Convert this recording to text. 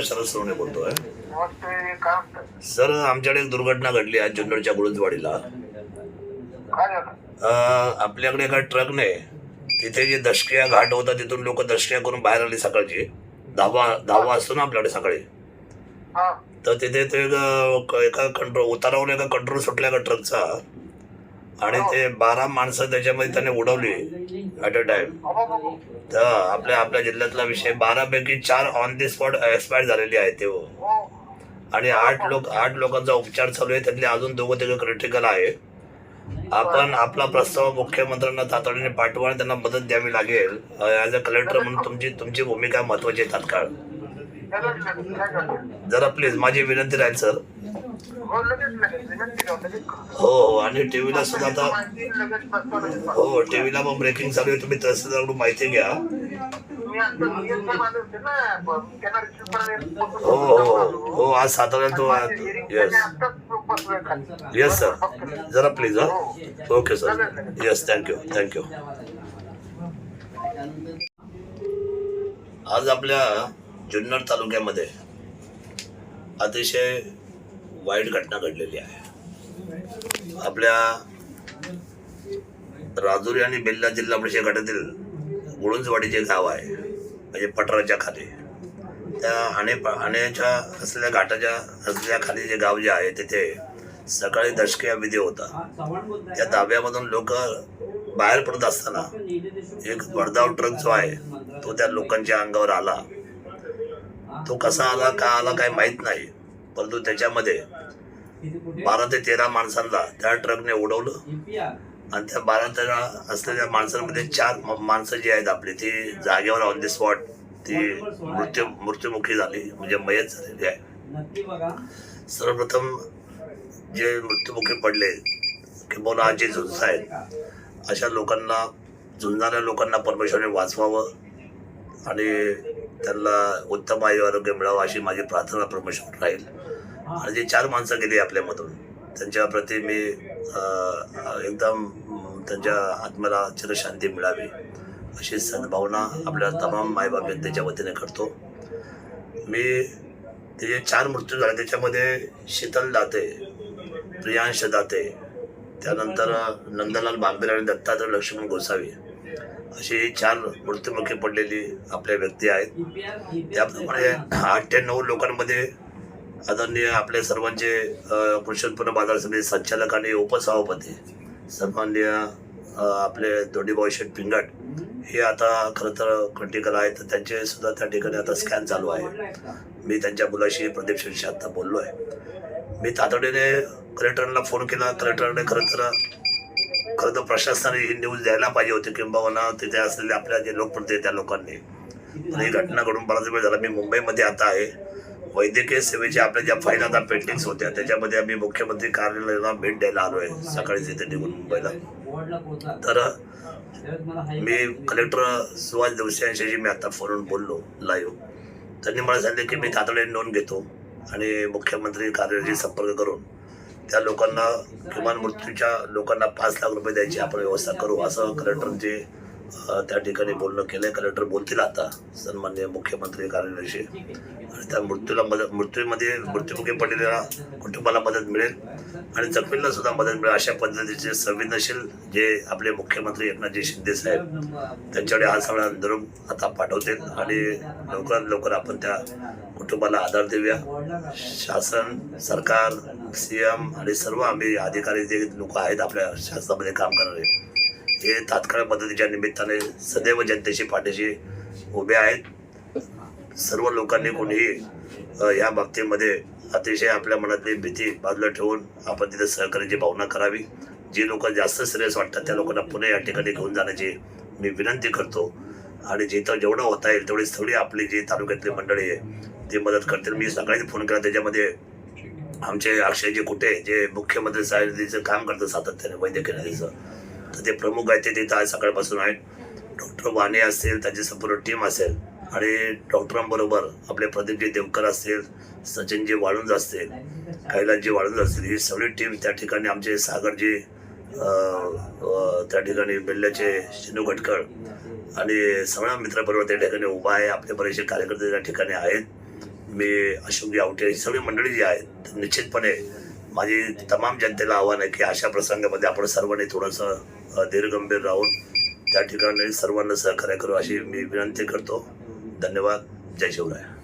नमस्कार शरद सोने बोलतोय. सर आमच्याकडे एक दुर्घटना घडली आहे जुन्नरच्या गुळूजवाडीला आपल्याकडे एका ट्रकने तिथे जे दशक्रिया घाट होता तिथून लोक दशक्रिया करून बाहेर आली सकाळची. दहावा दहावा असतो ना आपल्याकडे सकाळी. हा. तर तिथे ते क- एका कंट्रोल उतारावर एका कंट्रोल सुटला एका ट्रकचा आणि ते बारा माणसं त्याच्यामध्ये त्याने उडवली ॲट अ टाइम तर आपल्या आपल्या जिल्ह्यातला विषय बारापैकी चार ऑन दी स्पॉट एक्सपायर झालेली आहे ते. हो. आणि आठ लोक आठ लोकांचा उपचार चालू आहे त्यातले अजून दोघं तिघं क्रिटिकल आहे. आपण आपला प्रस्ताव मुख्यमंत्र्यांना तातडीने पाठवा आणि त्यांना मदत द्यावी लागेल. ॲज अ कलेक्टर म्हणून तुमची तुमची भूमिका महत्वाची आहे तात्काळ. जरा प्लीज माझी विनंती राहील सर हो हो आणि टीव्हीला सुद्धा आता हो टीव्हीला मग ब्रेकिंग चालू आहे. तुम्ही तहसीलदारकडून माहिती घ्या. हो हो हो आज साताऱ्यात तो येस येस सर जरा प्लीज हा. Okay sir yes thank you thank you आज आपल्या जुन्नर तालुक्यामध्ये अतिशय वाईट घटना घडलेली आहे. आपल्या राजुरी आणि बेल्ला जिल्हा परिषद गटातील गुळुंजवाडीचे गाव आहे म्हणजे पठाराच्या खाली. त्या आणे आणेच्या असलेल्या घाटाच्या असलेल्या खाली जे गाव जे आहे तिथे सकाळी दशके विधी होता. त्या दाब्यामधून लोक बाहेर पडत असताना एक वर्धाव ट्रक जो आहे तो त्या लोकांच्या अंगावर आला. तो कसा आला का आला काय माहीत नाही. परंतु त्याच्यामध्ये बारा ते तेरा माणसांना त्या ट्रकने उडवलं. आणि त्या बारा तेरा असलेल्या माणसांमध्ये चार माणसं जी आहेत आपली ती जागेवर ऑन द स्पॉट ती मृत्यू मृत्युमुखी झाली म्हणजे मयत झालेली आहे. सर्वप्रथम जे मृत्युमुखी पडले किंवा जे झुंज आहेत अशा लोकांना झुंजणाऱ्या लोकांना परमेश्वरने वाचवावं आणि त्यांना उत्तम आयु आरोग्य मिळावं अशी माझी प्रार्थना परमेश्वर राहील. आणि जे चार माणसं गेली आपल्यामधून त्यांच्याप्रती मी एकदम त्यांच्या आत्म्याला चिरशांती मिळावी अशी सद्भावना आपल्या तमाम मायबाप जनतेच्या वतीने करतो. मी ते जे चार मृत्यू झाले त्याच्यामध्ये शीतल दाते प्रियांश दाते त्यानंतर नंदलाल बांबेर आणि दत्तात्रय लक्ष्मण गोसावी. अशी चार मृत्युमुखी पडलेली आपल्या व्यक्ती आहेत. त्याप्रमाणे आठ ते नऊ लोकांमध्ये आदरणीय आपले सर्वांचे अ, कृषी उत्पन्न बाजार समिती संचालक आणि उपसभापती सन्माननीय आपले दोडीभाऊ शेठ पिंगट हे आता खरं तर क्रिटिकल आहेत. तर त्यांचे सुद्धा त्या ठिकाणी आता स्कॅन चालू आहे. मी त्यांच्या मुलाशी प्रदीप शेठशी आता बोललो आहे मी तातडीने कलेक्टरला फोन केला. कलेक्टरने खरं तर खरं तर प्रशासनाने ही न्यूज द्यायला पाहिजे होती किंबहुना तिथे असलेले आपल्या जे लोकप्रतिनिधी त्या लोकांनी. पण ही घटना घडून बराच वेळ झाला. मी मुंबईमध्ये आता आहे. वैद्यकीय सेवेच्या आपल्या ज्या फाईल आता पेंडिंग्स होत्या त्याच्यामध्ये आम्ही मुख्यमंत्री कार्यालयाला भेट द्यायला आलो आहे सकाळीच इथे निघून मुंबईला. तर मी कलेक्टर सुभाष जोशी यांच्याशी मी आता फोनवरून बोललो लाईव्ह त्यांनी मला सांगितलं की मी तातडीने नोंद घेतो आणि मुख्यमंत्री कार्यालयाशी संपर्क करून त्या लोकांना किमान मृत्यूच्या लोकांना पाच लाख रुपये द्यायची आपण व्यवस्था करू असं कलेक्टरचे त्या ठिकाणी बोलणं केलं आहे कलेक्टर बोलतील आता. सन्मान्य मुख्यमंत्री कार्यालयाशी आणि त्या मृत्यूला मदत मृत्यूमध्ये मृत्युमुखी पडलेल्या कुटुंबाला मदत मिळेल. आणि जखमींना सुद्धा मदत मिळेल अशा पद्धतीचे संवेदनशील जे आपले मुख्यमंत्री एकनाथजी शिंदे साहेब त्यांच्याकडे हा सगळा निरोप आता पाठवतील. आणि लवकरात लवकर आपण त्या कुटुंबाला आधार देऊया. शासन सरकार सी एम आणि सर्व आम्ही अधिकारी जे लोक आहेत आपल्या शासनामध्ये काम करणारे. हे तात्काळ मदतीच्या निमित्ताने सदैव जनतेशी पाठीशी उभे आहेत. सर्व लोकांनी कोणीही या बाबतीमध्ये अतिशय आपल्या मनातली भीती बाजूला ठेवून आपण तिथे सहकार्याची भावना करावी. जी लोक जास्त सिरियस वाटतात त्या लोकांना पुणे या ठिकाणी घेऊन जाण्याची मी विनंती करतो. आणि जिथं जेवढं होता येईल तेवढी थोडी आपली जी तालुक्यातली मंडळी आहे ती मदत करतील. मी सकाळीच फोन केला त्याच्यामध्ये आमचे अक्षयजी कुठे जे मुख्यमंत्री साहेबचं काम करतात सातत्याने वैद्यकीय नदीचं तर ते प्रमुख आहेत ते तिथं आज सकाळपासून आहेत. डॉक्टर वाणे असतील त्यांची संपूर्ण टीम असेल. आणि डॉक्टरांबरोबर आपले प्रदीपजी देवकर असतील सचिनजी वाळुंज असतील कैलासजी वाळुंज असतील ही सगळी टीम त्या ठिकाणी आमचे सागरजी त्या ठिकाणी बेल्ल्याचे शिनू गटकळ आणि सगळ्या मित्राबरोबर त्या ठिकाणी उभा आहे. आपले बरेचसे कार्यकर्ते त्या ठिकाणी आहेत. मी अशोक आवटे ही सगळी मंडळी जी आहेत निश्चितपणे माझी तमाम जनतेला आव्हान आहे की अशा प्रसंगामध्ये आपण सर्वांनी थोडंसं धीरगंभीर राहून त्या ठिकाणी सर्वांना सहकार्य करू अशी मी विनंती करतो. धन्यवाद. जय शिवराय.